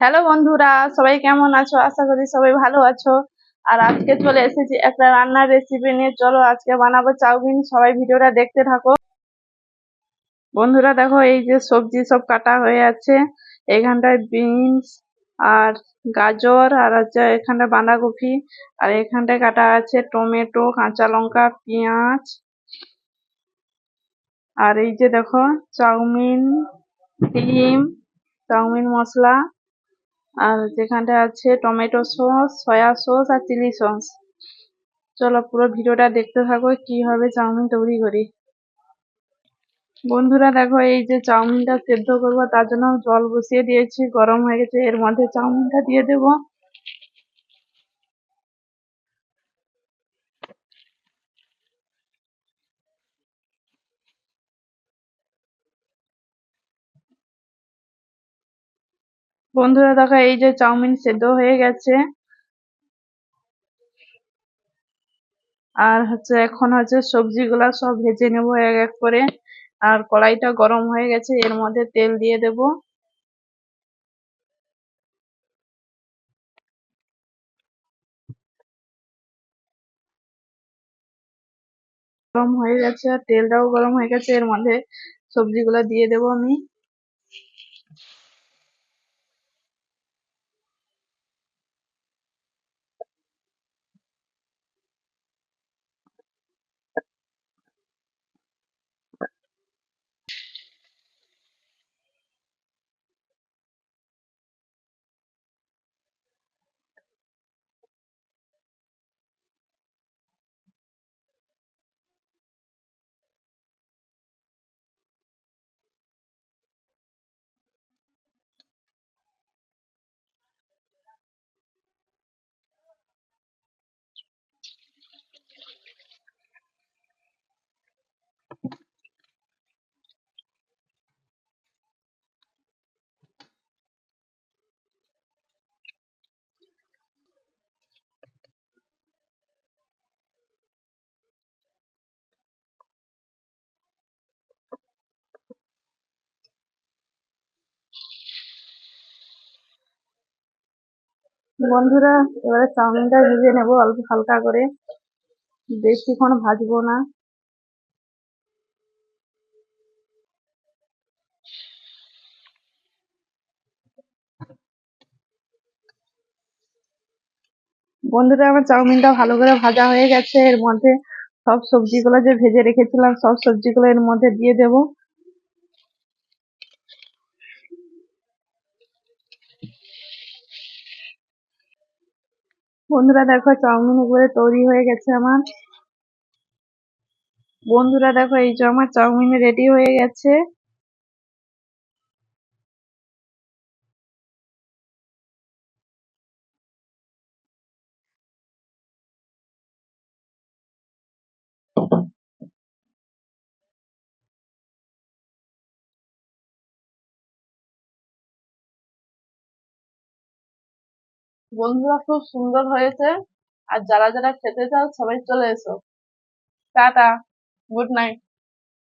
Hello বন্ধুরা, সবাই কেমন আছো? আশা করি সবাই ভালো আছো। আর আজকে চলে এসেছি একটা রান্নার রেসিপি নিয়ে। চলো আজকে বানাবো চাউমিন। সবাই ভিডিওটা দেখতে থাকো। বন্ধুরা দেখো, এই যে সবজি সব কাটা হয়ে আছে। এখানটায় বিনস আর গাজর আর হচ্ছে এখানটা বাঁধাকপি। আর এখানটায় কাটা আছে টমেটো, কাঁচা লঙ্কা, পেঁয়াজ। আর এই যে দেখো, চাউমিন, ডিম, চাউমিন মশলা। আর যেখানটা আছে টমেটো সস, সয়া সস আর চিলি সস। চলো পুরো ভিডিওটা দেখতে থাকো কীভাবে চাউমিন তৈরি করি। বন্ধুরা দেখো, এই যে চাউমিনটা সেদ্ধ করব, তার জন্য জল বসিয়ে দিয়েছি, গরম হয়ে গেছে, এর মধ্যে চাউমিনটা দিয়ে দেব। বন্ধুরা, দেখো এই যে চাউমিন সেদ্ধ হয়ে গেছে। আর হচ্ছে এখন হচ্ছে সবজিগুলা সব ভেজে নেব এক এক করে। আর কড়াইটা গরম হয়ে গেছে, এর মধ্যে তেল দিয়ে দেব। গরম হয়ে গেছে তেলটাও গরম হয়ে গেছে, এর মধ্যে সবজিগুলা দিয়ে দেব আমি। বন্ধুরা, এবারে চাউমিনটা ভেজে নেব, অল্প হালকা করে। বেশিক্ষণ ভাজবো না। বন্ধুরা, আমার চাউমিনটা ভালো করে ভাজা হয়ে গেছে। এর মধ্যে সব সবজিগুলো যে ভেজে রেখেছিলাম, সব সবজিগুলো এর মধ্যে দিয়ে দেব। বন্ধুরা, দেখো চাউমিন একবারে তৈরি হয়ে গেছে আমার। বন্ধুরা, দেখো এই যে আমার চাউমিন রেডি হয়ে গেছে। বন্ধুরা খুব সুন্দর হয়েছে। আর যারা যারা খেতে চাও সবাই চলে এসো। Tata, good night.